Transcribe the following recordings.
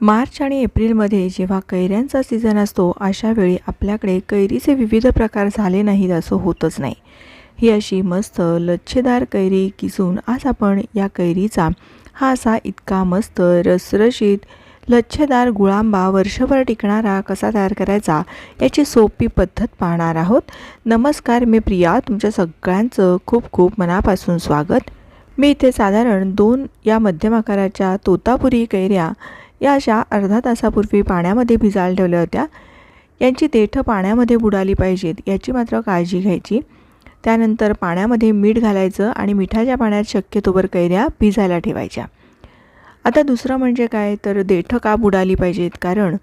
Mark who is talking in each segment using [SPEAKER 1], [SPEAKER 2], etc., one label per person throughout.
[SPEAKER 1] मार्च आणि एप्रिलमध्ये जेव्हा कैऱ्यांचा सीझन असतो अशा वेळी आपल्याकडे कैरीचे विविध प्रकार झाले नाहीत असं होतच नाही. ही अशी मस्त लच्छेदार कैरी किसून आज आपण या कैरीचा हा असा इतका मस्त रसरशीत लच्छेदार गुळांबा वर्षभर टिकणारा कसा तयार करायचा याची सोपी पद्धत पाहणार आहोत. नमस्कार मी प्रिया. तुमच्या सगळ्यांचं खूप खूप मनापासून स्वागत. मी इथे साधारण दोन या मध्यम आकाराच्या तोतापुरी कैऱ्या या अशा अर्धा तासापूर्वी पाण्यामध्ये भिजायला ठेवल्या होत्या. यांची देठं पाण्यामध्ये बुडाली पाहिजेत याची मात्र काळजी घ्यायची. त्यानंतर पाण्यामध्ये मीठ घालायचं आणि मिठाच्या पाण्यात शक्यतोवर कैऱ्या भिजायला ठेवायच्या. आता दुसरं म्हणजे काय? तर देठं का बुडाली पाहिजेत? कारण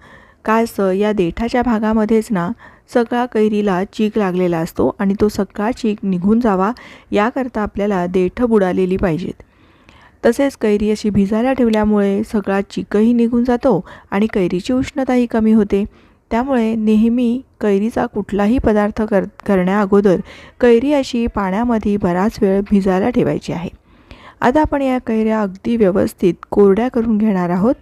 [SPEAKER 1] काय असं या देठाच्या भागामध्येच ना सगळा कैरीला चीक लागलेला असतो आणि तो सगळा चीक निघून जावा याकरता आपल्याला देठं बुडालेली पाहिजेत. तसेच कैरी अशी भिजायला ठेवल्यामुळे सगळा चिकही निघून जातो आणि कैरीची उष्णताही कमी होते. त्यामुळे नेहमी कैरीचा कुठलाही पदार्थ कर करण्याअगोदर कैरी अशी पाण्यामध्ये बराच वेळ भिजायला ठेवायची आहे. आता आपण या कैऱ्या अगदी व्यवस्थित कोरड्या करून घेणार आहोत.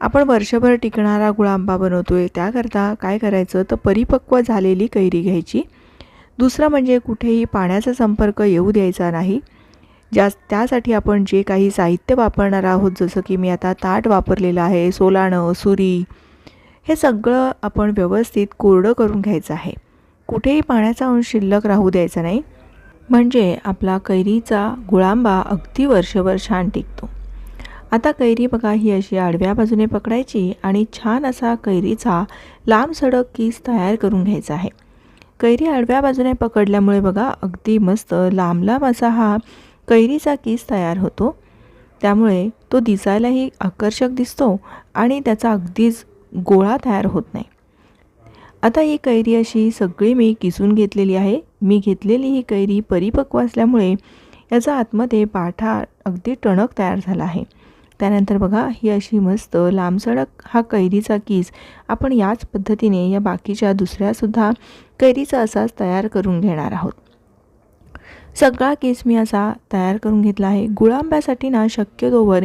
[SPEAKER 1] आपण वर्षभर टिकणारा गुळांबा बनवतो आहे त्याकरता काय करायचं? तर परिपक्व झालेली कैरी घ्यायची. दुसरं म्हणजे कुठेही पाण्याचा संपर्क येऊ द्यायचा नाही. ज्या त्यासाठी आपण जे काही साहित्य वापरणार आहोत जसं की मी आता ताट वापरलेलं आहे सोलाणं सुरी हे सगळं आपण व्यवस्थित कोरडं करून घ्यायचं आहे. कुठेही पाण्याचा अंश शिल्लक राहू द्यायचा नाही. म्हणजे आपला कैरीचा गुळांबा अगदी वर्षभर छान टिकतो. आता कैरी बघा ही अशी आडव्या बाजूने पकडायची आणि छान असा कैरीचा लांब सडक कीस तयार करून घ्यायचा आहे. कैरी आडव्या बाजूने पकडल्यामुळे बघा अगदी मस्त लांब लांब असा हा कैरीचा केस तयार होतो. त्यामुळे तो दिसायलाही आकर्षक दिसतो आणि त्याचा अगदीच गोळा तयार होत नाही. आता ही कैरी अशी सगळी मी किसून घेतलेली आहे. मी घेतलेली ही कैरी परिपक्व असल्यामुळे याचा आतमध्ये पाठा अगदी टणक तयार झाला आहे. त्यानंतर बघा ही अशी मस्त लांबसडक हा कैरीचा कीस. आपण याच पद्धतीने या बाकीच्या दुसऱ्यासुद्धा कैरीचा असाच तयार करून घेणार आहोत. सगळा केस मी असा तयार करून घेतला आहे. गुळांब्यासाठी ना शक्यतोवर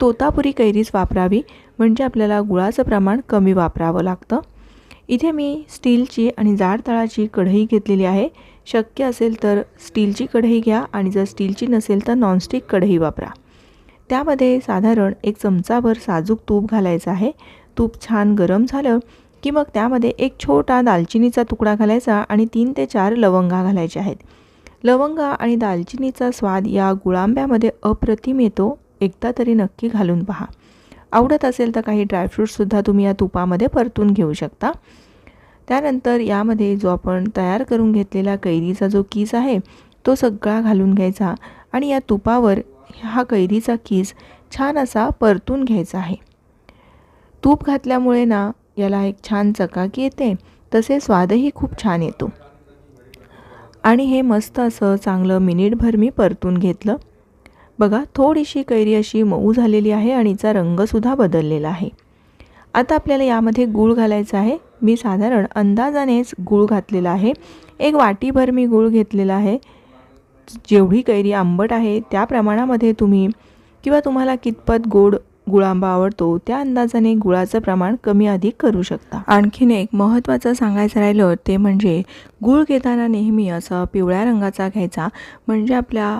[SPEAKER 1] तोतापुरी कैरीच वापरावी म्हणजे आपल्याला गुळाचं प्रमाण कमी वापरावं लागतं. इथे मी स्टीलची आणि जाड तळाची कढई घेतलेली आहे. शक्य असेल तर स्टीलची कढई घ्या आणि जर स्टीलची नसेल तर नॉनस्टिक कढई वापरा. त्यामध्ये साधारण एक चमचाभर साजूक तूप घालायचं आहे. तूप छान गरम झालं की मग त्यामध्ये एक छोटा दालचिनीचा तुकडा घालायचा आणि तीन ते चार लवंगा घालायचे आहेत. लवंगा आणि दालचिनीचा स्वाद या गुळांब्यामध्ये अप्रतिम येतो एकदा तरी नक्की घालून पहा. आवडत असेल तर काही ड्रायफ्रूटसुद्धा तुम्ही या तुपामध्ये परतून घेऊ शकता. त्यानंतर यामध्ये जो आपण तयार करून घेतलेला कैरीचा जो कीस आहे तो सगळा घालून घ्यायचा आणि या तुपावर हा कैरीचा कीस छान असा परतून घ्यायचा आहे. तूप घातल्यामुळे ना याला एक छान चकाकी येते तसे स्वादही खूप छान येतो. आणि हे मस्त असं चांगलं मिनिटभर मी परतून घेतलं. बघा थोडीशी कैरी अशी मऊ झालेली आहे आणि हिचा रंगसुद्धा बदललेला आहे. आता आपल्याला यामध्ये गूळ घालायचा आहे. मी साधारण अंदाजानेच गूळ घातलेला आहे. एक वाटीभर मी गूळ घेतलेला आहे. जेवढी कैरी आंबट आहे त्या प्रमाणामध्ये तुम्ही किंवा तुम्हाला कितपत गोड गुळांबा आवडतो त्या अंदाजाने गुळाचं प्रमाण कमी अधिक करू शकता. आणखीन एक महत्त्वाचं सांगायचं राहिलं ते म्हणजे गूळ घेताना नेहमी असं पिवळ्या रंगाचा घ्यायचा म्हणजे आपल्या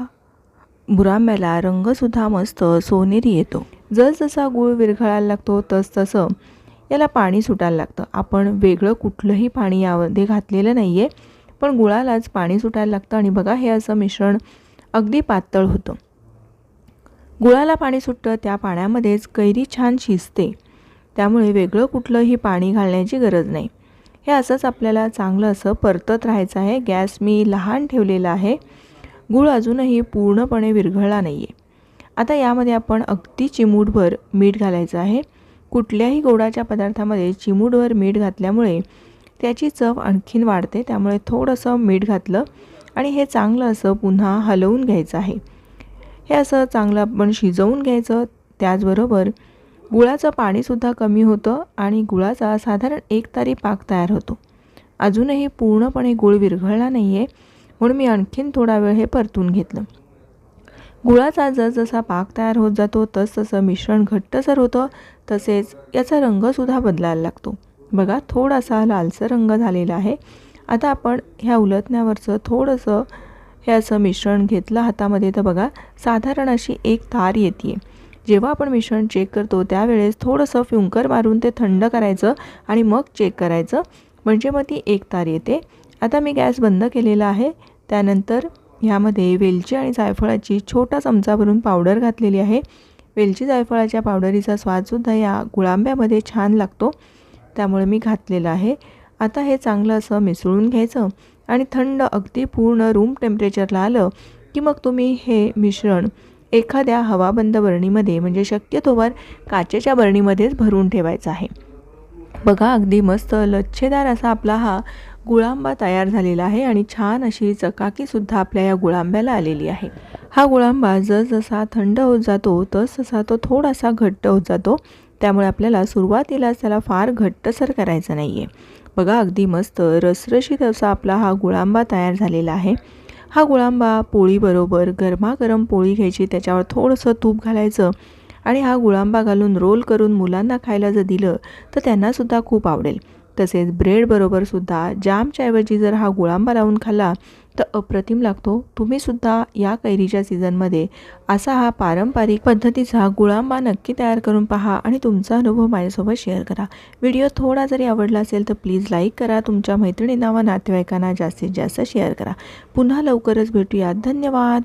[SPEAKER 1] बुरांब्याला रंगसुद्धा मस्त सोनेरी येतो. जसजसा गूळ विरघळायला लागतो तसतसं याला पाणी सुटायला लागतं. आपण वेगळं कुठलंही पाणी यामध्ये घातलेलं नाही आहे पण गुळालाच पाणी सुटायला लागतं. आणि बघा हे असं मिश्रण अगदी पातळ होतं. गुळाला पाणी सुटतं त्या पाण्यामध्येच कैरी छान शिजते. त्यामुळे वेगळं कुठलंही पाणी घालण्याची गरज नाही. हे असंच आपल्याला चांगलं असं परतत राहायचं आहे. गॅस मी लहान ठेवलेला आहे. गूळ अजूनही पूर्णपणे विरघळला नाही आहे आता यामध्ये आपण अगदी चिमूटभर मीठ घालायचं आहे. कुठल्याही गोडाच्या पदार्थामध्ये चिमूटभर मीठ घातल्यामुळे त्याची चव आणखीन वाढते. त्यामुळे थोडंसं मीठ घातलं आणि हे चांगलं असं पुन्हा हलवून घ्यायचं आहे. हे असं चांगलं आपण शिजवून घ्यायचं. त्याचबरोबर गुळाचं पाणीसुद्धा कमी होतं आणि गुळाचा साधारण एक तारी पाक तयार होतो. अजूनही पूर्णपणे गुळ विरघळला नाही आहे म्हणून मी आणखीन थोडा वेळ हे परतून घेतलं. गुळाचा जसजसा पाक तयार होत जातो तसतसं मिश्रण घट्टसर होतं तसेच याचा रंगसुद्धा बदलायला लागतो. बघा थोडासा लालसर रंग झालेला आहे. आता आपण ह्या उलटण्यावरचं थोडंसं हे असं मिश्रण घेतलं हातामध्ये. तर बघा साधारण अशी एक तार येते. जेव्हा आपण मिश्रण चेक करतो त्यावेळेस थोडंसं फ्युंकर मारून ते थंड करायचं आणि मग चेक करायचं. म्हणजे मग ती एक तार येते. आता मी गॅस बंद केलेला आहे. त्यानंतर ह्यामध्ये वेलची आणि जायफळाची छोटा चमचा भरून पावडर घातलेली आहे. वेलची जायफळाच्या पावडरीचा स्वादसुद्धा या गुळांब्यामध्ये छान लागतो. त्यामुळे मी घातलेलं आहे. आता हे चांगलं असं मिसळून घ्यायचं. आणि थंड अगदी पूर्ण रूम टेम्परेचरला आलं की मग तुम्ही हे मिश्रण एखाद्या हवाबंद बरणीमध्ये म्हणजे शक्यतोवर काचेच्या बरणीमध्येच भरून ठेवायचं आहे. बघा अगदी मस्त लच्छेदार असा आपला हा गुळांबा तयार झालेला आहे आणि छान अशी चकाकीसुद्धा आपल्या या गुळांब्याला आलेली आहे. हा गुळांबा जसजसा थंड होत जातो तसतसा तो थोडासा घट्ट होत जातो. त्यामुळे आपल्याला सुरुवातीलाच त्याला फार घट्टसर करायचं नाही आहे बघा अगदी मस्त रसरशीत असा आपला हा गुळांबा तयार झालेला आहे. हा गुळांबा पोळीबरोबर गरमागरम पोळी घ्यायची त्याच्यावर थोडंसं तूप घालायचं आणि हा गुळांबा घालून रोल करून मुलांना खायला जर दिलं तर त्यांनासुद्धा खूप आवडेल. तसेच ब्रेडबरोबर सुद्धा जामच्या ऐवजी जर हा गुळांबा लावून खाल्ला तर अप्रतिम लागतो. तुम्हीसुद्धा या कैरीच्या सीझनमध्ये असा हा पारंपरिक पद्धतीचा गुळांबा नक्की तयार करून पहा आणि तुमचा अनुभव माझ्यासोबत शेअर करा. व्हिडिओ थोडा जरी आवडला असेल तर प्लीज लाईक करा. तुमच्या मैत्रिणींना व नातेवाईकांना जास्तीत जास्त शेअर करा. पुन्हा लवकरच भेटूया धन्यवाद!